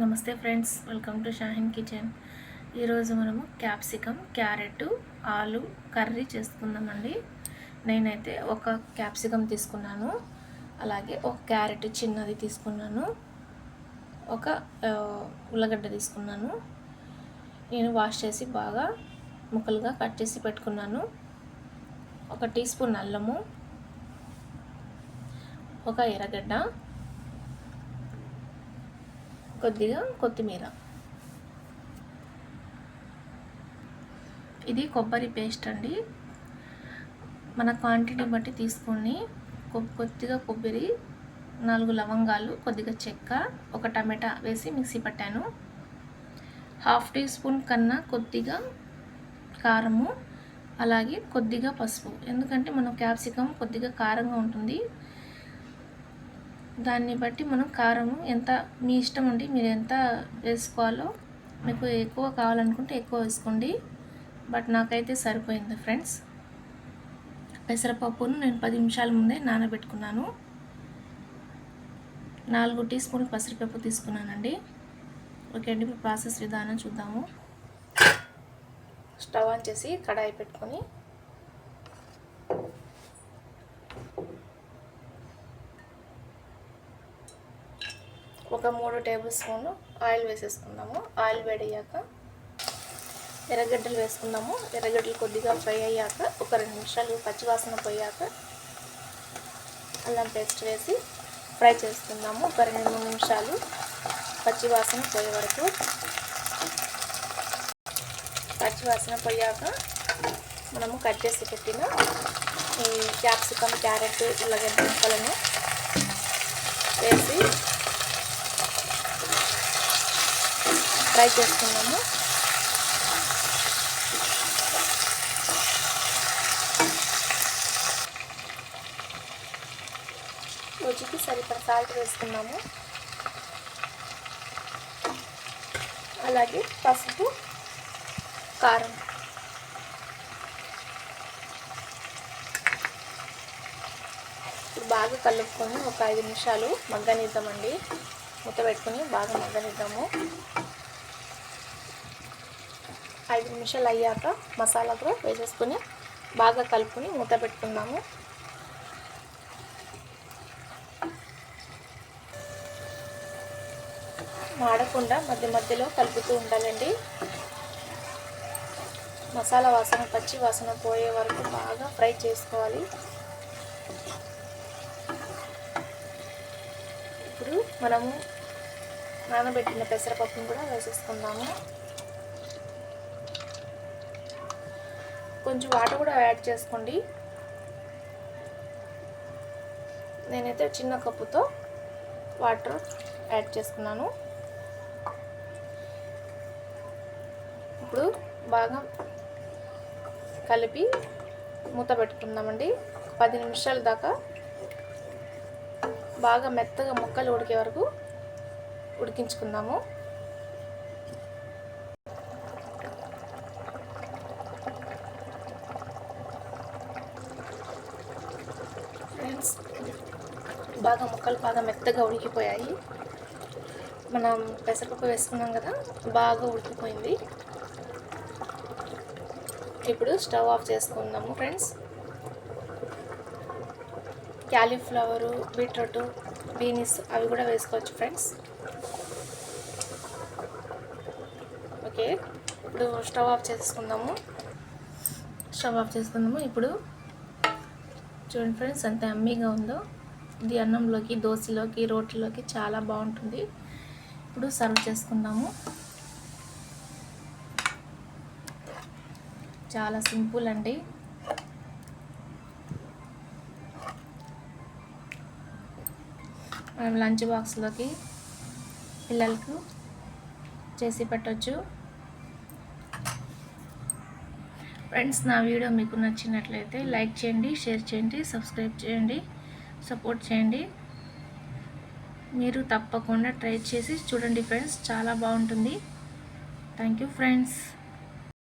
నమస్తే friends welcome to Shahin kitchen. ఈరోజు మనము క్యాప్సికమ్ క్యారెట్ ఆలు కర్రీ చేసుకుందామండి. నేనైతే ఒక క్యాప్సికమ్ తీసుకున్నాను. అలాగే ఒక క్యారెట్ చిన్నది తీసుకున్నాను. ఒక ఉల్లగడ్డ తీసుకున్నాను. నేను వాష్ చేసి బాగా ముక్కలుగా కట్ చేసి పెట్టుకున్నాను. ఒక టీ స్పూన్ అల్లము ఒక ఎర్రగడ్డ కొద్దిగా కొత్తిమీర. ఇది కొబ్బరి పేస్ట్ అండి. మన క్వాంటిటీ బట్టి తీసుకొని కొద్దిగా కొబ్బరి నాలుగు లవంగాలు కొద్దిగా చెక్క ఒక టమాటా వేసి మిక్సీ పట్టాను. హాఫ్ టీ స్పూన్ కన్నా కొద్దిగా కారము అలాగే కొద్దిగా పసుపు. ఎందుకంటే మనం క్యాప్సికమ్ కొద్దిగా కారంగా ఉంటుంది. దాన్ని బట్టి మనం కారం ఎంత మీ ఇష్టం అండి మీరు ఎంత వేసుకోవాలో మీకు ఎక్కువ కావాలనుకుంటే ఎక్కువ వేసుకోండి. బట్ నాకైతే సరిపోయింది ఫ్రెండ్స్. పెసరపప్పును నేను పది నిమిషాల ముందే నానబెట్టుకున్నాను. నాలుగు టీ స్పూన్లు పెసరపప్పు తీసుకున్నానండి. ఓకే అండి ఇప్పుడు ప్రాసెస్ విధానం చూద్దాము. స్టవ్ ఆన్ చేసి కడాయి పెట్టుకొని ఒక మూడు టేబుల్ స్పూన్ ఆయిల్ వేసేసుకుందాము. ఆయిల్ వేడయ్యాక ఎర్రగడ్డలు వేసుకుందాము. ఎర్రగడ్డలు కొద్దిగా ఫ్రై అయ్యాక ఒక రెండు నిమిషాలు పచ్చివాసన పోయాక అల్లం పేస్ట్ వేసి ఫ్రై చేసుకుందాము. ఒక రెండు మూడు నిమిషాలు పచ్చివాసన పోయే వరకు. పచ్చివాసన పోయాక మనము కట్ చేసి పెట్టిన ఈ క్యాప్సికమ్ క్యారెట్ ఉల్లగడ్డ ముక్కలను వేసి ఫ్రై చేసుకున్నాము రుచికి సరిపడ సాల్ట్ వేసుకున్నాము. అలాగే పసుపు కారం. ఇప్పుడు బాగా కలుపుకొని ఒక ఐదు నిమిషాలు మగ్గనిద్దామండి. మూత పెట్టుకొని బాగా మగ్గనిద్దాము. ఐదు నిమిషాలు అయ్యాక మసాలా కూడా వేసేసుకొని బాగా కలుపుకొని మూత పెట్టుకుందాము. మాడకుండా మధ్య మధ్యలో కలుపుతూ ఉండాలండి. మసాలా వాసన పచ్చి వాసన పోయే వరకు బాగా ఫ్రై చేసుకోవాలి. ఇప్పుడు మనము నానబెట్టిన పెసరపప్పును కూడా వేసేసుకుందాము. కొంచెం వాటర్ కూడా యాడ్ చేసుకోండి. నేనైతే చిన్న కప్పుతో వాటర్ యాడ్ చేసుకున్నాను. ఇప్పుడు బాగా కలిపి మూత పెట్టుకుందామండి. పది నిమిషాల దాకా బాగా మెత్తగా ముక్కలు ఉడికే వరకు ఉడికించుకుందాము ఫ్రెండ్స్ బాగా ముక్కలు బాగా మెత్తగా ఉడికిపోయాయి. మనం పెసరపప్పు వేసుకున్నాం కదా బాగా ఉడికిపోయింది. ఇప్పుడు స్టవ్ ఆఫ్ చేసుకుందాము ఫ్రెండ్స్. క్యాలీఫ్లవరు బీట్రూట్ బీనీస్ అవి కూడా వేసుకోవచ్చు ఫ్రెండ్స్. ఓకే ఇప్పుడు స్టవ్ ఆఫ్ చేసుకుందాము. స్టవ్ ఆఫ్ చేసుకుందాము. ఇప్పుడు చూడండి ఫ్రెండ్స్ ఎంత అమ్మీగా ఉందో. ఇది అన్నంలోకి దోశలోకి రోటీలోకి చాలా బాగుంటుంది. ఇప్పుడు సర్వ్ చేసుకుందాము. చాలా సింపుల్ అండి. మనం లంచ్ బాక్స్లోకి పిల్లలకు చేసి పెట్టవచ్చు ఫ్రెండ్స్ నా వీడియో మీకు నచ్చినట్లయితే లైక్ చేయండి షేర్ చేయండి సబ్స్క్రైబ్ చేయండి. సపోర్ట్ చేయండి. మీరు తప్పకుండా ట్రై చేసి చూడండి ఫ్రెండ్స్. చాలా బాగుంటుంది. Thank you friends.